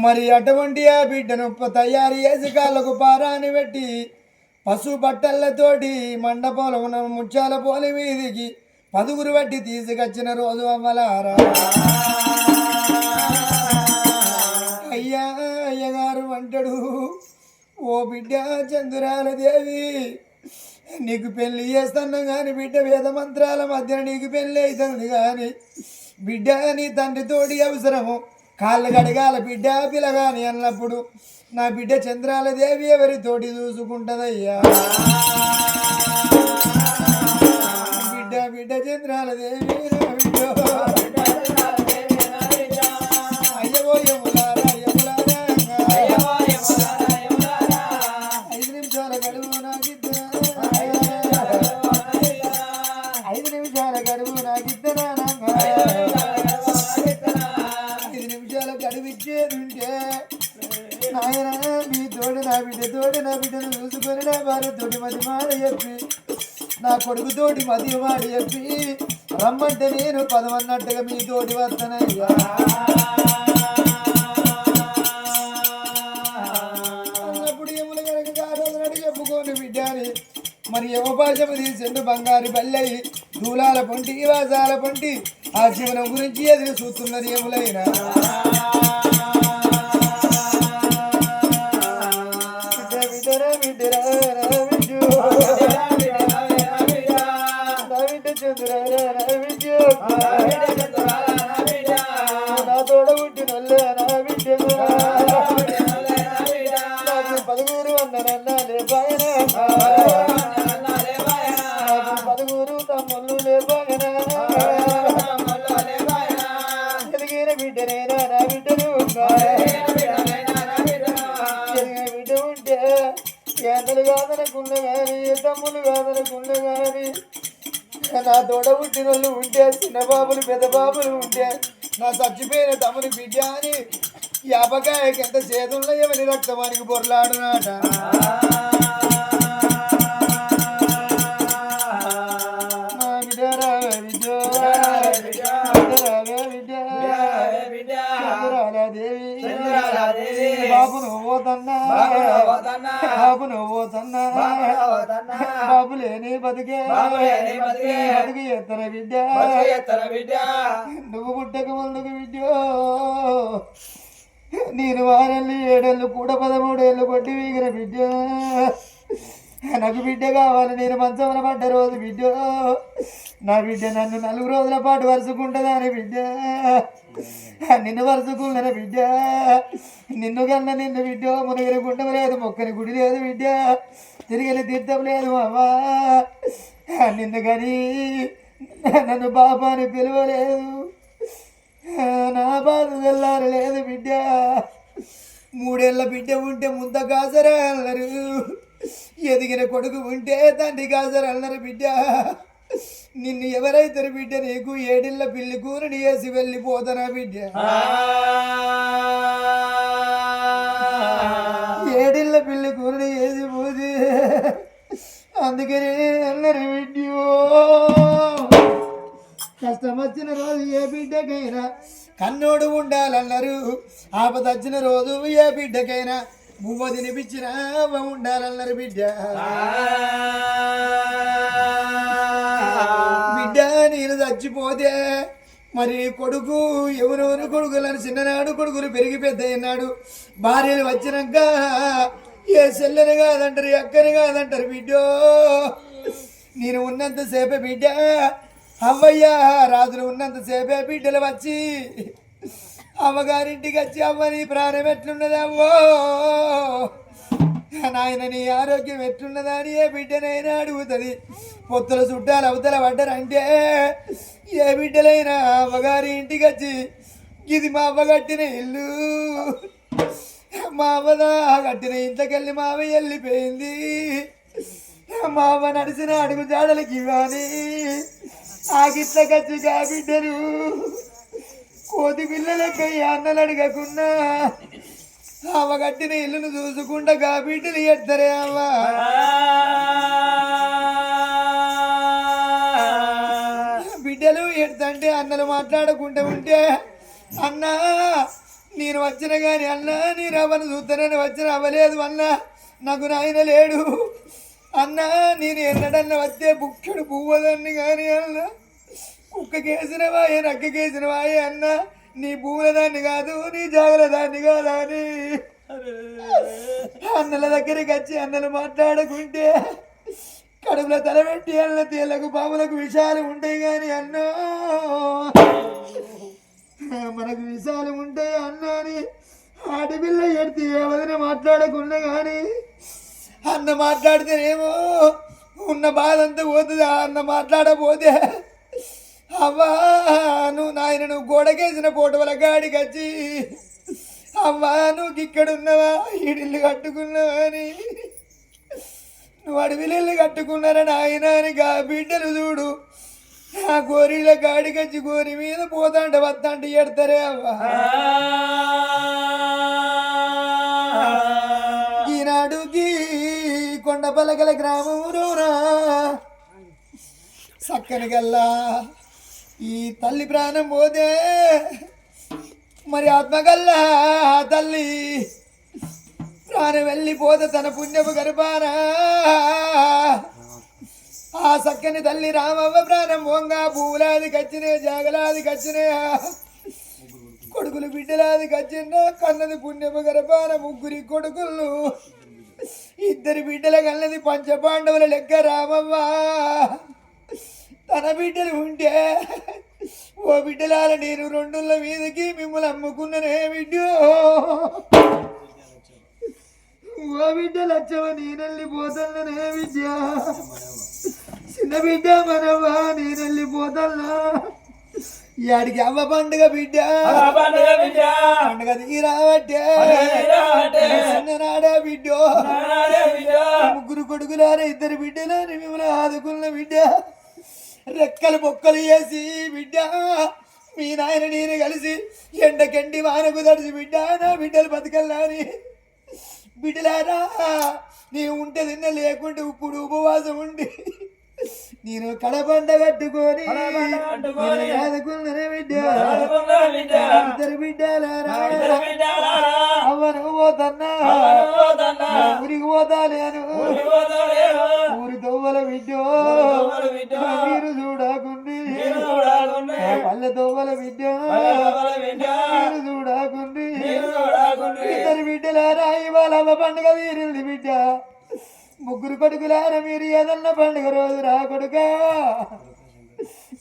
మరి అటువంటి ఆ బిడ్డను తయారు చేసి కాళ్ళకు పారాని పెట్టి పశు బట్టలతోటి మండపంలో ఉన్న ముత్యాల పోలి మీదికి పదుగురు పెట్టి తీసుకొచ్చిన రోజు అమ్మలారా అయ్యా అయ్యగారు అంటాడు ఓ బిడ్డ చంద్రాల దేవి నీకు పెళ్ళి చేస్తాను కానీ బిడ్డ వేద మంత్రాల మధ్యన నీకు పెళ్ళి అవుతుంది కానీ బిడ్డ నీ తండ్రి తోడి అవసరము కాళ్ళు కడగాల బిడ్డ పిలగాని అన్నప్పుడు నా బిడ్డ చంద్రాల దేవి ఎవరితోటి చూసుకుంటదయ్యా? బిడ్డ బిడ్డ చంద్రాల దేవి నా కొడుకు తోటి మధ్య చెప్పి రమ్మంటే నేను పదవన్నట్టుగా మీ తోటి వస్తానయ్యా. మరి యమపాశము చెండు బంగారు బల్లయి దూలాల పొంటి వాసాల పొంటి ఆ జీవనం గురించి ఎదురు చూస్తున్నది ఎములైనా నా బిడ్డ చంద్రరా బిడ్డు. నా తోడ నాకు నాకు తమ్ముళ్ళు ఎదిగిన నా బిడ్డను ఎదిగిన బిడ్డ ఉంటే ఎంతలు కాదనకుండా కానీ ఏ తమ్ములు కాదనకుండా కానీ నా తోడ ఉంటే చిన్న బాబులు పెద్ద బాబులు ఉంటే నా చచ్చిపోయిన తమని బిడ్డ అని యాపకాయకి ఎంత చేతుల్లో ఎవరి రక్తమానికి బొర్లాడునాట. చంద్రాలాదేవి. బాబు లేని బతికే. బతికి. ఎత్తర బిడ్డ. నువ్వు పుట్టక ముందుకు బిడ్డో. నేను వారెళ్ళు ఏడేళ్ళు కూడా పదమూడేళ్ళు కొట్టి వీగిన బిడ్డ. నాకు బిడ్డ కావాలి నేను మంచంలో పడ్డ రోజు బిడ్డ. నా బిడ్డ నన్ను నలుగు రోజుల పాటు వరుసుకుంటుందని బిడ్డ. నిన్ను వరుసుకున్నాను బిడ్డ. నిన్ను కన్నా నిన్ను బిడ్డ మునగిన గుండం లేదు మొక్కని గుడి లేదు బిడ్డ. తిరిగిన తీర్థం లేదు అమ్మా నిన్ను కానీ నన్ను బాబా అని పిలవలేదు. నా బాధ తెల్లారు లేదు బిడ్డ. మూడేళ్ళ బిడ్డ ఉంటే ముంద కాసరా అన్నారు ఎదిగిన కొడుకు ఉంటే తండ్రి కాజర్ అన్నారు బిడ్డ. నిన్ను ఎవరైతారు బిడ్డ నీకు? ఏడిళ్ళ పిల్లి కూరని వేసి వెళ్ళిపోతానా బిడ్డ? ఏడిళ్ళ పిల్లి కూరని వేసి పోతే అందుకని అన్నారు బిడ్డో కష్టం వచ్చిన రోజు ఏ బిడ్డకైనా కన్నోడు ఉండాలన్నారు. ఆపదొచ్చిన రోజు ఏ బిడ్డకైనా బువ్వ తినిపించిన ఉండాలన్నారు బిడ్డ. బిడ్డ నేను చచ్చిపోతే మరి కొడుకు ఎవరెవరు కొడుకులను చిన్ననాడు కొడుకులు పెరిగి పెద్ద అయినాడు భార్యలు వచ్చినాక ఏ చెల్లెని కాదంటారు ఎక్కని కాదంటారు బిడ్డో. నేను ఉన్నంతసేపే బిడ్డ. అవ్వయ్యా రాజులు ఉన్నంతసేపే బిడ్డలు వచ్చి అమ్మగారింటికి వచ్చి అమ్మ నీ ప్రాణం ఎట్లున్నదమ్మో నాయన నీ ఆరోగ్యం ఎట్లున్నదా అని ఏ బిడ్డనైనా అడుగుతుంది. పొత్తుల చుట్టాలు అవతల పడ్డారంటే ఏ బిడ్డలైనా అమ్మగారి ఇంటికి వచ్చి ఇది మా అవ్వ కట్టిన ఇల్లు. మా అవ్వదా కట్టిన ఇంట్లోకెళ్ళి మా అవ్వ వెళ్ళిపోయింది. మా అవ్వ నడిచిన అడుగు జాడలకి ఇవ్వాలి. ఆ గిట్లకచ్చి గా బిడ్డలు కోతి పిల్లలకి అన్నలు అడగకున్నా. అవ్వ కట్టిన ఇల్లును చూసుకుంటా గా బిడ్డలు అవ్వ. బిడ్డలు ఎడతంటే అన్నలు మాట్లాడకుండా ఉంటే అన్నా నేను వచ్చిన కానీ అన్నా నేను అవ్వను చూస్తానని వచ్చిన అవ్వలేదు అన్నా నాకు నాయన లేడు. అన్నా నేను ఎన్నడన్నా వస్తే బుక్కడు పువ్వదన్ని కానీ అన్నా. కుక్కకేసిన వాయే నక్కకేసిన వాయే అన్న. నీ భూముల దాన్ని కాదు నీ జాగల దాన్ని కాదా అని. అన్నల దగ్గరికి వచ్చి అన్నలు మాట్లాడుకుంటే కడుపులో తలబెట్టి అన్న తేళ్ళకు పాములకు విషాలు ఉంటాయి కానీ అన్నా. మనకు విషాలు ఉంటాయి అన్నా అని ఆడపిల్ల ఎడితే ఎవరిని మాట్లాడకుండా కానీ అన్న మాట్లాడితేనేమో ఉన్న బాధ అంతా పోతుంది. అన్న మాట్లాడపోతే అవ్వా నువ్వు నాయన నువ్వు గోడకేసిన పోటవల గాడికి వచ్చి అవ్వా నువ్వు ఇక్కడున్నావా ఈడిల్లు కట్టుకున్నావా అని నువ్వు అడవిలు కట్టుకున్నారని నాయన అని గా బిడ్డలు చూడు. ఆ గోరిల గాడికచ్చి గోరి మీద పోతాంట వత్తాంట ఎడతారే అవ్వా. ఈనాడు గీ కొండ పలకల గ్రామములోనా సక్కని గల్లా ఈ తల్లి ప్రాణం పోతే మరి ఆత్మగల్లా తల్లి ప్రాణం వెళ్ళిపోతే తన పుణ్యపు గర్భానా. ఆ చక్కని తల్లి రామవ్వ ప్రాణం పొంగ పూలాది కచ్చినే జాగలాది కచ్చినే కొడుకులు బిడ్డలాది కచ్చిన కన్నది పుణ్యపు గర్భాన ముగ్గురి కొడుకులు ఇద్దరి బిడ్డల కన్నది పంచపాండవుల లెక్క రామవ్వ. తన బిడ్డలు ఉంటే ఓ బిడ్డలాల నేను రెండుల మీదకి మిమ్మల్ని అమ్ముకున్ననే బిడ్డో? ఓ బిడ్డ లచ్చవ నేనెళ్ళిపోతాననే విద్య చిన్న బిడ్డ మనవా నేనెళ్ళిపోతానా యాడికి అవ్వ పండుగ బిడ్డ? పండుగ తీరావట్టే. చిన్ననాడే బిడ్డో. ముగ్గురు కొడుకులారా ఇద్దరు బిడ్డలని మిమ్మల్ని ఆదుకున్న బిడ్డ. రెక్కలు బొక్కలు వేసి బిడ్డ మీ నాయన నేను కలిసి ఎండకెండి వానకు తడిసి బిడ్డ నా బిడ్డలు బతకల్లాని బిడ్డలారా నీ ఉంటే తిన్న లేకుంటే ఇప్పుడు ఉపవాసం ఉండి నేను కడబండ కట్టుకొని ఆదుకున్ననే బిడ్డ. ఇద్దరు బిడ్డలారా. అవ్వను పోతన్నా. ఊరికి పోతాలేను. ఊరి దొవ్వల బిడ్డో. మీరు చూడకుండి. పల్లె దొవ్వల బిడ్డ. మీరు చూడకుండి. ఇద్దరు బిడ్డలారా ఇవాళ పండుగ తీరింది బిడ్డ ముగ్గురు కొడుకులారా మీరు ఏదన్నా పండుగ రోజు రా కొడుక.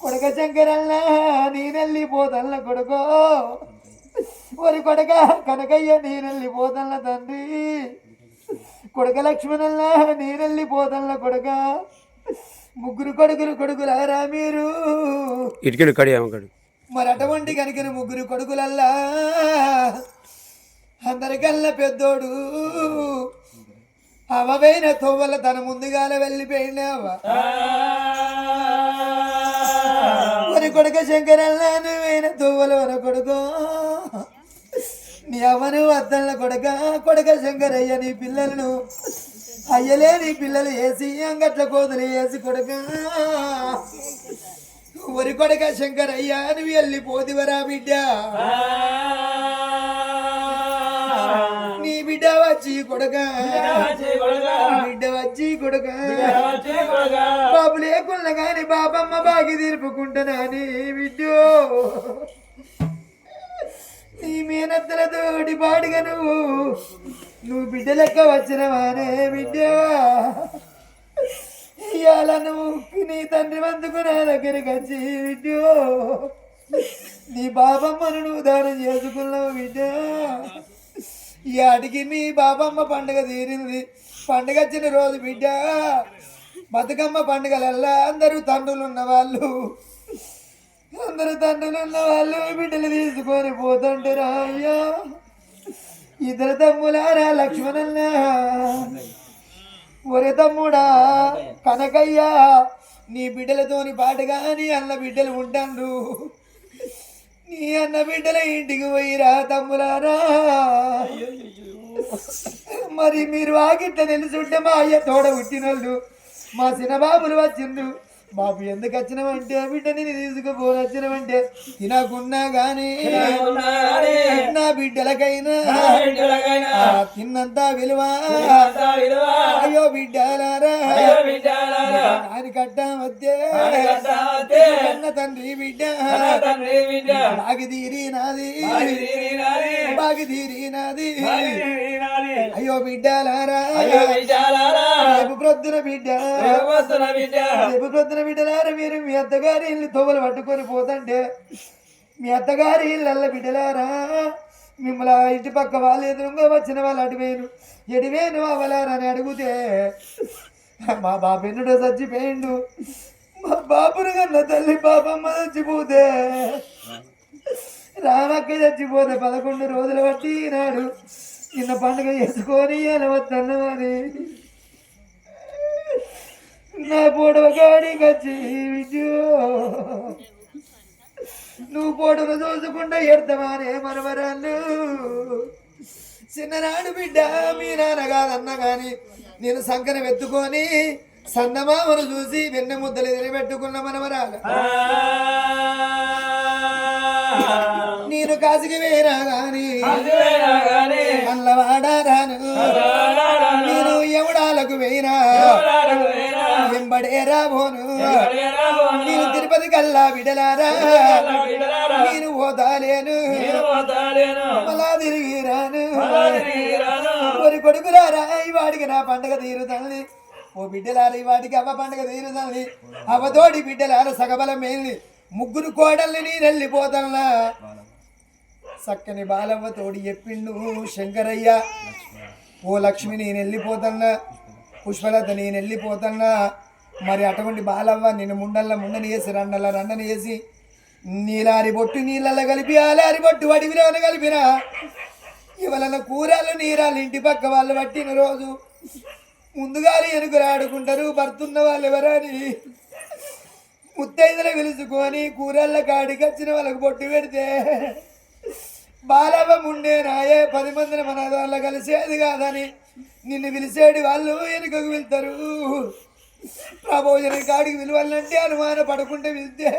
కొడుక శంకరన్న నేనెళ్ళిపోతల్ల కొడుకో. ఒరి కొడక కనకయ్య నేనెళ్ళిపోతల్ల తండ్రి. కొడుక లక్ష్మణల్ల నేనెళ్ళిపోతల్ల కొడుక. ముగ్గురు కొడుకులు కొడుకులారా మీరు. ఇటుకలు అమ్మకడు మరి అటువంటి కనుక ముగ్గురు కొడుకులల్లా అందరికల్లా పెద్దోడు. అవవైన తొవ్వల తన ముందుగాల వెళ్ళిపోయినావ వరి కొడుక శంకరల్లా నువ్వైన తొవ్వల వర కొడుకో. నీ అవను అద్దళ్ళ కొడక కొడక శంకరయ్య నీ పిల్లలను. అయ్యలే నీ పిల్లలు వేసి అంగట్ల కోతులు వేసి కొడక. ఒరి కొడక శంకరయ్య నువ్వు వెళ్ళిపోతివరా బిడ్డ. బిడ్డ వచ్చి కొడక. బిడ్డ వచ్చి కొడక. బాబు లేకున్నా కానీ బాబమ్మ బాగి తీర్పుకుంటున్నా నీ బిడ్డో. నీ మీనత్తల తోడి పాడుగా నువ్వు. నువ్వు బిడ్డ లెక్క వచ్చినవానే బిడ్డ. ఇవాళ నువ్వు నీ తండ్రి వంతుకు నా దగ్గరికి వచ్చి బిడ్డో. నీ బాబమ్మను నువ్వు నాటికి మీ బాబమ్మ పండుగ తీరింది. పండుగ వచ్చిన రోజు బిడ్డ బతుకమ్మ పండుగలల్లా అందరూ తండ్రులు ఉన్న వాళ్ళు. అందరూ తండ్రులు ఉన్నవాళ్ళు బిడ్డలు తీసుకొని పోతుంటారా అయ్యా. ఇద్దరు తమ్ములారా లక్ష్మణన్నా ఒరే తమ్ముడా కనకయ్యా నీ బిడ్డలతోని పాటుగా నీ అన్న బిడ్డలు ఉంటాండ్రు నీ అన్న బిడ్డల ఇంటికి పోయిరా తమ్ములారా? మరి మీరు ఆగిట్ట తెలుసుంటే మా అయ్య తోడ పుట్టినోళ్ళు మా చిన్నబాబులు వచ్చిండు బాబు ఎందుకు వచ్చినవంటే బిడ్డ నేను తీసుకుపోని వచ్చినవంటే తినకున్నా గాని. నా బిడ్డలకైనా తిన్నంత విలువ. అయ్యో బిడ్డలారా. దాని కట్ట మధ్య కట్టావతే. కన్న తండ్రి బిడ్డ. బాగి తీరి నాది బాగి తీరి నాది అయ్యో బిడ్డలారా. రేపు ప్రొద్దున బిడ్డ. రేపు ప్రొద్దున బిడ్డలారా మీరు మీ అత్తగారి ఇల్లు తోవలు పట్టుకొని పోతంటే మీ అత్తగారి ఇళ్ళల్ల బిడ్డలారా. మిమ్మల్ని ఇంటి పక్క వాళ్ళు ఎదురుగా వచ్చిన వాళ్ళు అడివేను ఎడివేను అవలారా అని అడిగితే మా బాబెన్నుడు చచ్చిపోయిండు. మా బాబును కన్న తల్లి పాపమ్మ చచ్చిపోతే రామక్క చచ్చిపోతే పదకొండు రోజులు బట్టి నాడు నిన్న పండుగ చేసుకొని వద్దన్నమని నా పొడవ కాడికి వచ్చి విద్యో నువ్వు పొడవ చూసుకుంటా ఎడతావానే మనవరాళ్ళు చిన్ననాడు బిడ్డ మీ నాన్న కాదన్న కానీ నేను సంకన వెత్తుకొని సన్నమామను చూసి వెన్నె ముద్దలు తినబెట్టుకున్న మనవరాలు నేను కాసికి వేరా గాని అల్లవాడారాను. నేను ఎవడాలకు వేరా. ఎవరేరా పోను. నేను తిరుపతి కల్లా బిడ్డలారా. నేను పోతాలేను పోతాలేను. మళ్ళా తిరిగి రాను. ఒరి కొడుకులారా ఈ వాడికి నా పండగ తీరుతుంది ఓ బిడ్డలారా ఈ వాడికి అవ్వ పండగ తీరుతుంది అవ్వతోడి బిడ్డలారా సగబలం మేల్ని ముగ్గురు కోడల్ని నేను వెళ్ళిపోతానులా. చక్కని బాలవ్వ తోడి చెప్పిండు శంకరయ్య. ఓ లక్ష్మి నేను వెళ్ళిపోతున్నా పుష్పలత నేను వెళ్ళిపోతున్నా మరి అటువంటి బాలవ్వ నేను ముండల్ల ముండని వేసి రండల రండని వేసి నీలారి బొట్టు నీళ్ళల్లో కలిపి ఆలారి బొట్టు అడవిలోన కలిపిన. ఇవలన కూరలు నీరాలు ఇంటి పక్క వాళ్ళు పట్టిన రోజు ముందుగా వెనుకలు ఆడుకుంటారు భర్తున్న వాళ్ళు ఎవరని. ముత్తైదులు పిలుచుకొని కూరళ్ళ కాడికి వచ్చిన వాళ్ళకి బొట్టు పెడితే బాలవ ముండే నాయే పది మందిని మన వాళ్ళ కలిసేది కాదని నిన్ను పిలిచేడు వాళ్ళు వెనుకకు వెళ్తారు. ప్రభోజనం కాడికి విలువలంటే అనుమాన పడకుండా వెళ్తే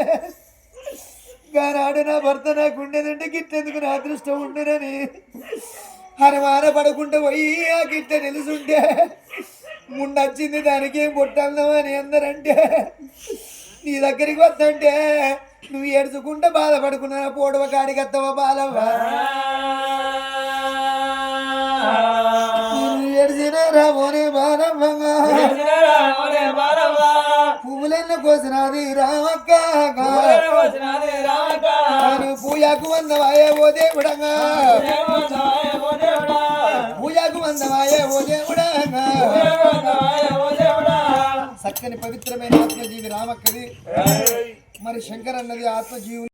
గానాడు నా భర్త నాకు ఉండేదంటే గిట్టెందుకు నా అదృష్టం ఉండనని అనుమాన పడకుండా పోయి ఆ గిట్ట నిలుసుంటే ముండొచ్చింది దానికి ఏం అని అందరంటే నీ దగ్గరికి వద్దంటే నువ్వు ఏడుచుకుంటే బాధపడుకున్నా పోడవ కాడికి వస్తావా బాలవ్వ? కోసినది రామక్క. నువ్వు పూజకు వందవాయే ఓ దేవుడంగా. పూజకు వందవాయే ఓ దేవుడంగా. చక్కని పవిత్రమైన ఆత్మజీవి రామక్కది మరి శంకర్ అన్నది ఆత్మజీవులు